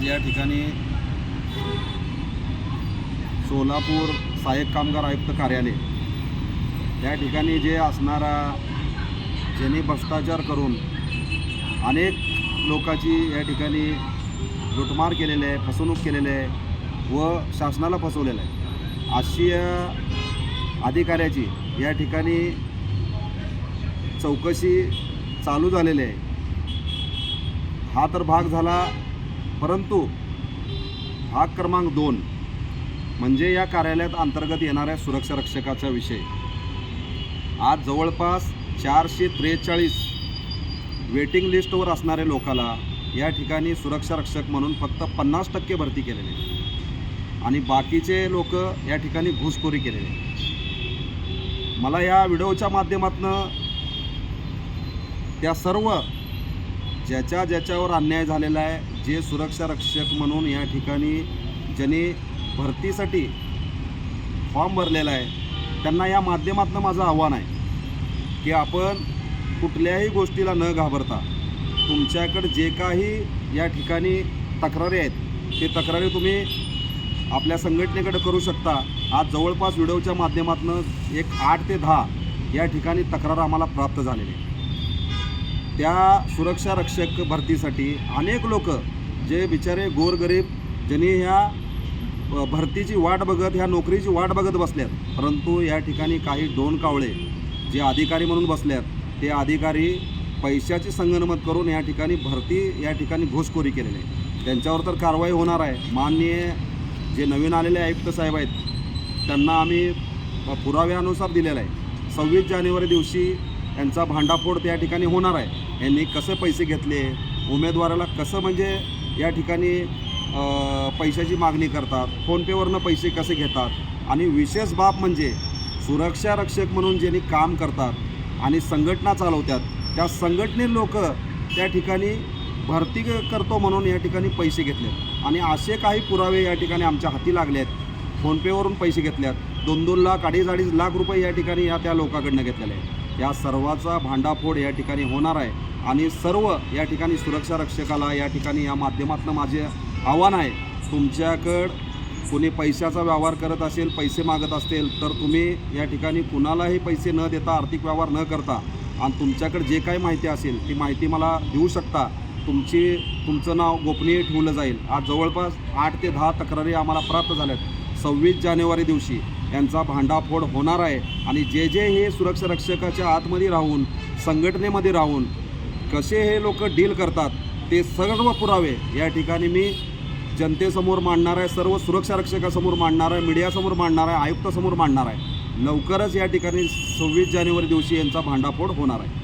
आज या ठिकाणी सोलापूर सहाय्यक कामगार आयुक्त कार्यालय या ठिकाणी जे असणारा ज्यांनी भ्रष्टाचार करून अनेक लोकांची या ठिकाणी लुटमार केलेली आहे फसवणूक केलेली आहे व शासनाला फसवलेलं आहे. अशी अधिकाऱ्याची या ठिकाणी चौकशी चालू झालेली आहे. हा तर भाग झाला परंतु भाग क्रमांक दोन म्हणजे या कार्यालयात अंतर्गत येणाऱ्या सुरक्षा रक्षकाचा विषय आज जवळपास चारशे त्रेचाळीस वेटिंग लिस्टवर असणाऱ्या लोकाला या ठिकाणी सुरक्षा रक्षक म्हणून फक्त पन्नास टक्के भरती केलेली आहे. आणि बाकीचे लोक या ठिकाणी घुसखोरी केलेले आहे. मला या व्हिडिओच्या माध्यमातून त्या सर्व ज्याच्या ज्याच्यावर अन्याय झालेला आहे जे सुरक्षा रक्षक म्हणून या ठिकाणी ज्यांनी भरतीसाठी फॉर्म भरलेला आहे त्यांना या माध्यमातून माझं आव्हान आहे की आपण कुठल्याही गोष्टीला न घाबरता तुमच्याकडे जे काही या ठिकाणी तक्रारी आहेत ते तक्रारी तुम्ही आपल्या संघटनेकडे करू शकता. आज जवळपास व्हिडिओच्या माध्यमातून एक आठ ते दहा या ठिकाणी तक्रार आम्हाला प्राप्त झालेली आहे त्या सुरक्षा रक्षक भरतीसाठी अनेक लोक जे बिचारे गोरगरीब ज्यांनी ह्या भरतीची वाट बघत ह्या नोकरीची वाट बघत बसल्यात. परंतु या ठिकाणी काही दोन कावळे जे अधिकारी म्हणून बसल्यात ते अधिकारी पैशाची संगनमत करून या ठिकाणी भरती या ठिकाणी घोषखोरी केलेली आहे. त्यांच्यावर तर कारवाई होणार आहे. माननीय जे नवीन आलेले आयुक्त साहेब आहेत त्यांना आम्ही पुराव्यानुसार दिलेला आहे. सव्वीस जानेवारी दिवशी यांचा भांडाफोड त्या ठिकाणी होणार आहे. यांनी कसे पैसे घेतले? उमेदवाराला कसं म्हणजे या ठिकाणी पैशाची मागणी करतात? फोनपेवरनं पैसे कसे घेतात? आणि विशेष बाब म्हणजे सुरक्षा रक्षक म्हणून ज्यांनी काम करतात आणि संघटना चालवतात त्या संघटने लोक त्या ठिकाणी भरती करतो म्हणून या ठिकाणी पैसे घेतले आणि असे काही पुरावे या ठिकाणी आमच्या हाती लागले आहेत फोनपेवरून पैसे घेतल्यात दोन दोन लाख अडीच अडीच लाख रुपये या ठिकाणी या त्या लोकांकडनं घेतलेले आहे या सर्वाचा भांडाफोड या ठिकाणी होणार आहे आणि सर्व या ठिकाणी सुरक्षा रक्षकाला या ठिकाणी या माध्यमातून माझे आव्हान आहे. तुमच्याकडं कोणी पैशाचा व्यवहार करत असेल पैसे मागत असेल तर तुम्ही या ठिकाणी कुणालाही पैसे न देता आर्थिक व्यवहार न करता आणि तुमच्याकडे जे काही माहिती असेल ती माहिती मला देऊ शकता. तुमची तुमचं नाव गोपनीय ठेवलं जाईल. आज जवळपास आठ ते दहा तक्रारी आम्हाला प्राप्त झाल्यात. सव्वीस जानेवारी दिवशी यांचा भांडाफोड होणार आहे. आणि जे जे हे सुरक्षा रक्षकाच्या आतमध्ये राहून संघटनेमध्ये राहून कसे हे लोक डील करतात ते सर्व पुरावे या ठिकाणी मी जनतेसमोर मांडणार आहे सर्व सुरक्षा रक्षकासमोर मांडणार आहे मीडियासमोर मांडणार आहे आयुक्तासमोर मांडणार आहे. लवकरच या ठिकाणी सव्वीस जानेवारी दिवशी यांचा भांडाफोड होणार आहे.